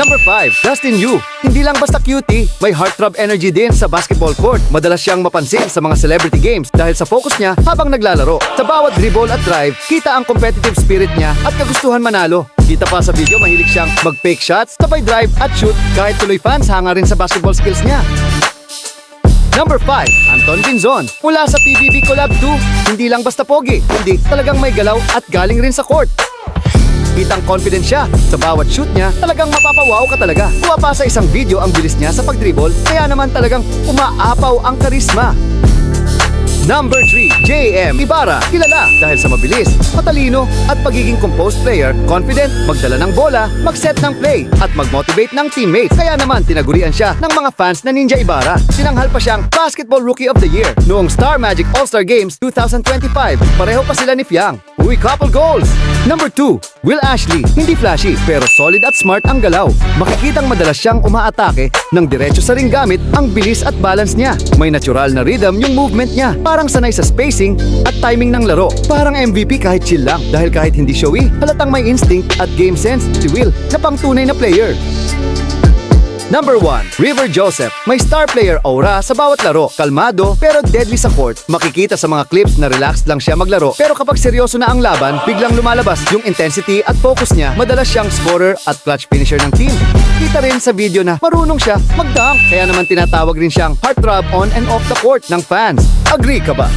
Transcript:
Number 5, Dustin Yu. Hindi lang basta cutie, may heartthrob energy din sa basketball court. Madalas siyang mapansin sa mga celebrity games dahil sa focus niya habang naglalaro. Sa bawat dribble at drive, kita ang competitive spirit niya at kagustuhan manalo. Kita pa sa video, mahilig siyang mag-fake shots, sabay drive at shoot kahit tuloy fans hanga rin sa basketball skills niya. Number 5, Anton Binzon. Mula sa PBB Collab 2, hindi lang basta pogi, hindi talagang may galaw at galing rin sa court. Kitang confident siya. Sa bawat shoot niya, talagang mapapawaw ka talaga. Kuha pa sa isang video ang bilis niya sa pagdribble, kaya naman talagang umaapaw ang karisma. Number 3, JM Ibarra. Kilala dahil sa mabilis, matalino at pagiging composed player, confident, magdala ng bola, mag-set ng play at mag-motivate ng teammates. Kaya naman tinagurian siya ng mga fans na Ninja Ibarra. Sinanghal pa siyang Basketball Rookie of the Year noong Star Magic All-Star Games 2025. Pareho pa sila ni Fiang. Uy, couple goals! Number 2, Will Ashley. Hindi flashy, pero solid at smart ang galaw. Makikitang madalas siyang umaatake ng diretso sa ring gamit ang bilis at balance niya. May natural na rhythm yung movement niya. Parang sanay sa spacing at timing ng laro. Parang MVP kahit chill lang. Dahil kahit hindi showy, halatang may instinct at game sense si Will na pangtunay na player. Number 1, River Joseph. May star player aura sa bawat laro. Kalmado pero deadly sa court. Makikita sa mga clips na relaxed lang siya maglaro. Pero kapag seryoso na ang laban, biglang lumalabas yung intensity at focus niya. Madalas siyang scorer at clutch finisher ng team. Kita rin sa video na marunong siya mag-dunk. Kaya naman tinatawag rin siyang heartthrob on and off the court ng fans. Agree ka ba?